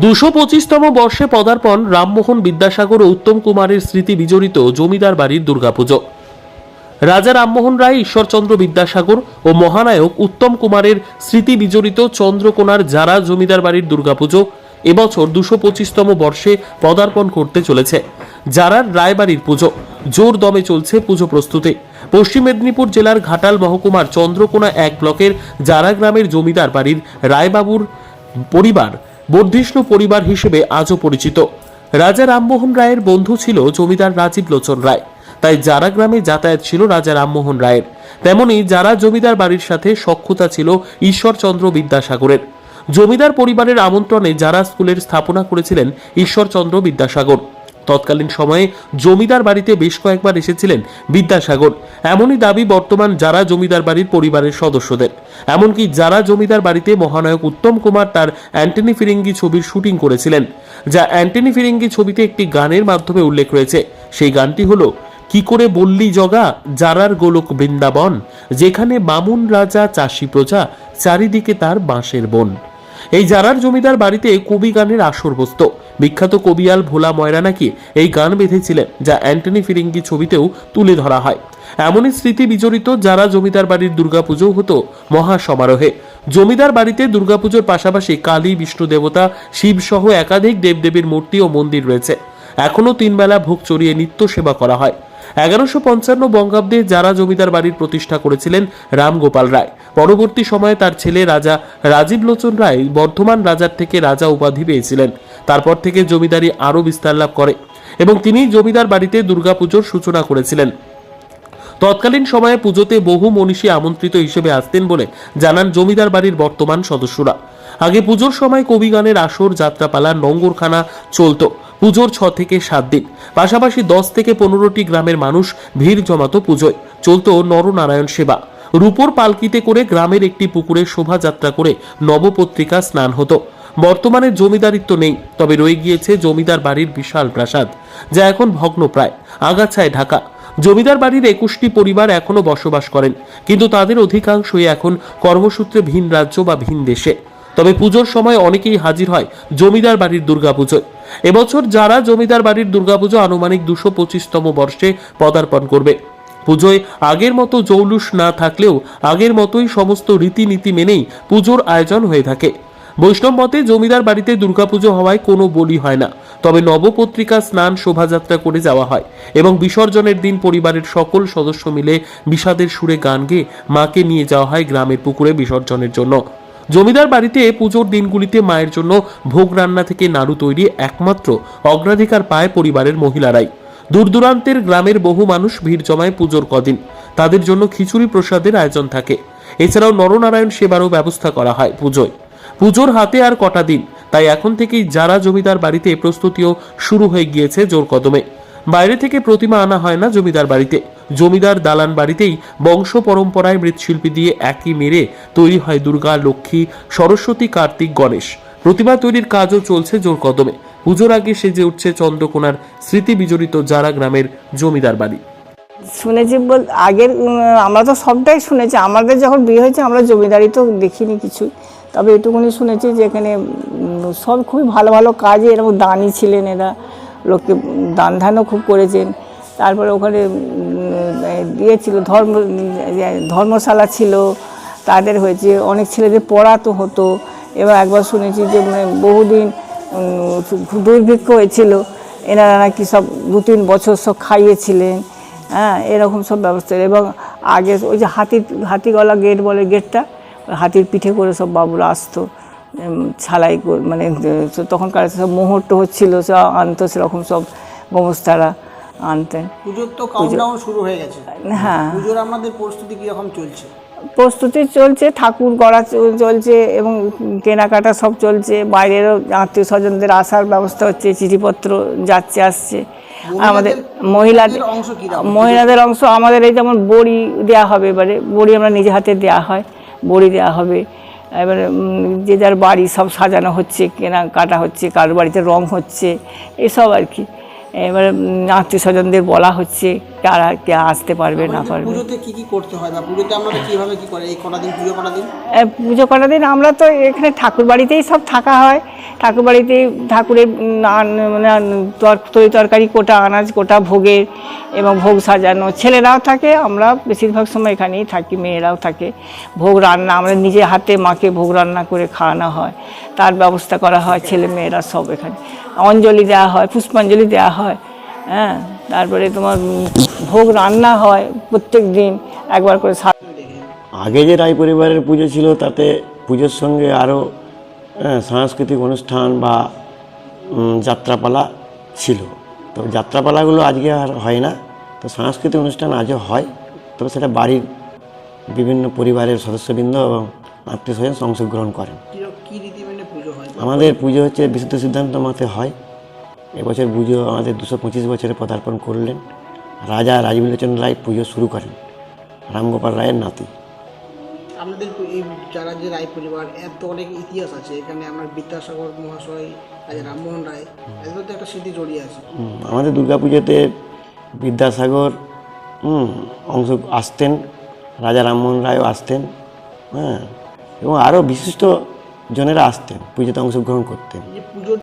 দুশো পঁচিশতম বর্ষে পদার্পণ রামমোহন বিদ্যাসাগর ও উত্তম কুমারের স্মৃতি বিজড়িত জমিদার বাড়ির দুর্গাপুজো। রাজা রামমোহন রায়, ঈশ্বরচন্দ্র বিদ্যাসাগর ও মহানায়ক উত্তম কুমারের স্মৃতি বিজড়িত চন্দ্রকোনার যারা জমিদার বাড়ির দুর্গাপুজো এবছর দুশো পঁচিশতম বর্ষে পদার্পণ করতে চলেছে। যারার রায়বাড়ির পুজো, জোর দমে চলছে পুজো প্রস্তুতি। পশ্চিম মেদিনীপুর জেলার ঘাটাল মহকুমার চন্দ্রকোনা এক ব্লকের জারা গ্রামের জমিদার বাড়ির রায়বাবুর পরিবার বর্ধিষ্ণু পরিবার হিসেবে আজও পরিচিত। রাজা রামমোহন রায়ের বন্ধু ছিল জমিদার রাজীব লোচন রায়। তাই যারা গ্রামে যাতায়াত ছিল রাজা রামমোহন রায়ের। তেমনি যারা জমিদার বাড়ির সাথে সক্ষতা ছিল ঈশ্বরচন্দ্র বিদ্যাসাগরের। জমিদার পরিবারের আমন্ত্রণে যারা স্কুলের স্থাপনা করেছিলেন ঈশ্বরচন্দ্র বিদ্যাসাগর। তৎকালীন সময়ে জমিদার বাড়িতে বেশ কয়েকবার এসেছিলেন বিদ্যাসাগর। এমনই দাবি বর্তমান যারা জমিদার বাড়ির পরিবারের সদস্যদের। এমনকি যারা জমিদার বাড়িতে মহানায়ক উত্তম কুমার তার অ্যান্টনি ফিরিঙ্গি ছবির শুটিং করেছিলেন, যা অ্যান্টনি ফিরিঙ্গি ছবিতে একটি গানের মাধ্যমে উল্লেখ রয়েছে। সেই গানটি হলো, কি করে বললি জগা যারার গোলক বৃন্দাবন, যেখানে বামুন রাজা চাষি প্রজা, চারিদিকে তার বাঁশের বন। এই জারার জমিদার বাড়িতে কবি গানের আসর বসত। বিখ্যাত কবিয়াল ভোলা ময়রা নাকি এই গান বেঁধেছিলেন, যা অ্যান্টনি ফিরিঙ্গি ছবিতেও তুলে ধরা হয়। এমনই স্মৃতি বিজড়িত যারা জমিদার বাড়ির দুর্গাপুজো হতো মহা সমারোহে জমিদার বাড়িতে দুর্গাপুজোর পাশাপাশি কালী, বিষ্ণু দেবতা, শিব সহ একাধিক দেবদেবীর মূর্তি ও মন্দির রয়েছে। এখনও তিনবেলা ভোগ চড়িয়ে নিত্য সেবা করা হয়। এগারোশো পঞ্চান্ন বঙ্গাব্দে যারা জমিদার বাড়ির প্রতিষ্ঠা করেছিলেন, রামগোপাল রায়। পরবর্তী সময়ে তার ছেলে রাজা রাজীব লোচন রায় বর্ধমান রাজার থেকে রাজা উপাধি পেয়েছিলেন। তারপর থেকে জমিদারি আরও বিস্তার লাভ করে এবং তিনি জমিদার বাড়িতে দুর্গাপুজোর সূচনা করেছিলেন। তৎকালীন সময়ে পুজোতে বহু মনীষী আমন্ত্রিত হিসেবে আসতেন বলে জানান জমিদার বাড়ির বর্তমান সদস্যরা। আগে পুজোর সময় কবি গানের আসর, যাত্রাপালা, নঙ্গরখানা চলতো। পুজোর ছ থেকে সাত দিন। পাশাপাশি দশ থেকে পনেরোটি গ্রামের মানুষ ভিড় জমাতো পুজোয়। চলত নরনারায়ণ সেবা। রূপোর পালকিতে করে গ্রামের একটি পুকুরে শোভাযাত্রা করে নবপত্রিকা স্নান হতো। বর্তমানে জমিদারিত্ব নেই, তবে রয়ে গিয়েছে জমিদার বাড়ির বিশাল প্রাসাদ, যা এখন ভগ্নপ্রায়, আগাছায় ঢাকা। জমিদার বাড়ির একুশটি পরিবার এখনও বসবাস করেন, কিন্তু তাদের অধিকাংশই এখন কর্মসূত্রে ভিন রাজ্য বা ভিন দেশে। তবে পুজোর সময় অনেকেই হাজির হয় জমিদার বাড়ির দুর্গাপুজোয়। এবছর যারা জমিদার বাড়ির দুর্গাপুজো আনুমানিক দুশো পঁচিশতম বর্ষে পদার্পণ করবে। পুজোয় আগের মতো জৌলুস না থাকলেও আগের মতোই সমস্ত রীতিনীতি মেনেই পুজোর আয়োজন হয়ে থাকে। বৈষ্ণব মতে জমিদার বাড়িতে দুর্গাপুজো হওয়ায় কোনো বলি হয় না, তবে নবপত্রিকা স্নান শোভাযাত্রা করে যাওয়া হয় এবং বিসর্জনের দিন পরিবারের সকল সদস্য মিলে বিষাদের সুরে গান গেয়ে মাকে নিয়ে যাওয়া হয় গ্রামের পুকুরে বিসর্জনের জন্য। জমিদার বাড়িতে পুজোর দিনগুলিতে মায়ের জন্য ভোগ রান্না থেকে নাড়ু তৈরি একমাত্র অগ্রাধিকার পায় পরিবারের মহিলারাই। দূর দূরান্তের গ্রামের বহু মানুষ ভিড় জমায় পুজোর কদিন। তাদের জন্য খিচুড়ি প্রসাদের আয়োজন থাকে। এছাড়াও নরনারায়ণ সেবারও ব্যবস্থা করা হয় পুজোয়। পুজোর হাতে আর কটা দিন, তাই এখন থেকেই যারা জমিদার বাড়িতে প্রস্তুতিও শুরু হয়ে গিয়েছে জোর কদমে বাইরে থেকে প্রতিমা আনা হয় না জমিদার বাড়িতে। জমিদার দালান বাড়িতেই বংশ পরম্পরায় মৃৎশিল্পী দিয়ে একই মেরে তৈরি হয় দুর্গা, লক্ষ্মী, সরস্বতী, কার্তিক, গণেশ। প্রতিমা তৈরির কাজও চলছে জোর কদমে। পুজোর আগে সেজে উঠছে চন্দ্রকোনার স্মৃতি বিজড়িত যারা গ্রামের জমিদার বাড়ি। শুনেছি বল, আগের আমরা তো সবটাই শুনেছি। আমাদের যখন বিয়ে হয়েছে, আমরা জমিদারি তো দেখিনি কিছু তবে এটুকুনি শুনেছি যে এখানে সব খুবই ভালো ভালো কাজে এরকম দানি ছিলেন এরা। লোককে দান ধানও খুব করেছেন। তারপরে ওখানে দিয়েছিল ধর্ম ইয়ে, ধর্মশালা ছিল তাদের হয়েছে অনেক ছেলেদের পড়াতো হতো। এবার একবার শুনেছি যে মানে বহুদিন দুর্ভিক্ষ হয়েছিল। এনারা নাকি সব দু তিন বছর সব খাইয়েছিলেন। হ্যাঁ এরকম সব ব্যবস্থা। এবং আগে ওই যে হাতির হাতিগলা গেট বলে গেটটা হাতির পিঠে করে সব বাবুরা আসতো। ছালাই মানে তখনকার সব মুহূর্ত হচ্ছিল সব আনতো সেরকম সব গোমস্তারা আনতেন পুজোর তো কাউন্টডাউন শুরু হয়ে গেছে। হ্যাঁ। পুজোর আমাদের প্রস্তুতি কীরকম চলছে? প্রস্তুতি চলছে ঠাকুর গড়া চলছে এবং কেনাকাটা সব চলছে। বাইরেরও আত্মীয় স্বজনদের আসার ব্যবস্থা হচ্ছে চিঠিপত্র যাচ্ছে আসছে। আমাদের মহিলাদের অংশ মহিলাদের অংশ আমাদের এই যেমন বড়ি দেওয়া হবে এবারে বড়ি আমরা নিজে হাতে দেওয়া হয় বড়ি দেওয়া হবে। এবারে যে যার বাড়ি সব সাজানো হচ্ছে, কেনা কাটা হচ্ছে, কারোর বাড়িতে রং হচ্ছে, এসব আর কি। এবার আত্মীয় স্বজনদের বলা হচ্ছে কারা কে আসতে পারবে না পারবে। পুজোতে কি কি করতে হয় বা পুজোতে আমরা কীভাবে কি করে? এই কটা দিন পুজো কটা দিন? পুজো করার দিন আমরা তো এখানে ঠাকুর বাড়িতেই সব থাকা হয়। ঠাকুর বাড়িতেই ঠাকুরের মানে তরি তরকারি কোটা আনাজ কোটা ভোগের এবং ভোগ সাজানো। ছেলেরাও থাকে আমরা বেশিরভাগ সময় এখানেই থাকি মেয়েরাও থাকে। ভোগ রান্না আমরা নিজে হাতে মাকে ভোগ রান্না করে খাওয়ানো হয়। তার ব্যবস্থা করা হয় ছেলে মেয়েরা সব এখানে। অঞ্জলি দেওয়া হয় পুষ্পাঞ্জলি দেওয়া হয় হ্যাঁ। তারপরে তোমার ভোগ রান্না হয় প্রত্যেক দিন একবার করে আগে যে রায় পরিবারের পুজো ছিল, তাতে পুজোর সঙ্গে আরও সাংস্কৃতিক অনুষ্ঠান বা যাত্রাপালা ছিল। তো যাত্রাপালাগুলো আজকে আর হয় না। তো সাংস্কৃতিক অনুষ্ঠান আজও হয়। তবে সেটা বাড়ির বিভিন্ন পরিবারের সদস্যবৃন্দ এবং আত্মীয় স্বজন অংশগ্রহণ করেন। আমাদের পুজো হচ্ছে বিশুদ্ধ সিদ্ধান্ত মতে হয়। এবছর পুজো আমাদের দুশো পঁচিশ বছরে পদার্পণ করলেন। রাজা রাজবিলোচন রায় পুজো শুরু করেন রামগোপাল রায়ের নাতি। আমাদের এই যারা যে রায় পরিবার এত অনেক ইতিহাস আছে। এখানে আমার বিদ্যাসাগর মহাশয় রাজা রামমোহন রায় এদের তো একটা স্মৃতি জড়িয়ে আছে। হুম, আমাদের দুর্গাপুজোতে বিদ্যাসাগর অংশ আসতেন রাজা রামমোহন রায়ও আসতেন হ্যাঁ এবং আরও বিশিষ্ট জনেরা আসতেন পুজোতে অংশগ্রহণ করতেন। পুজোর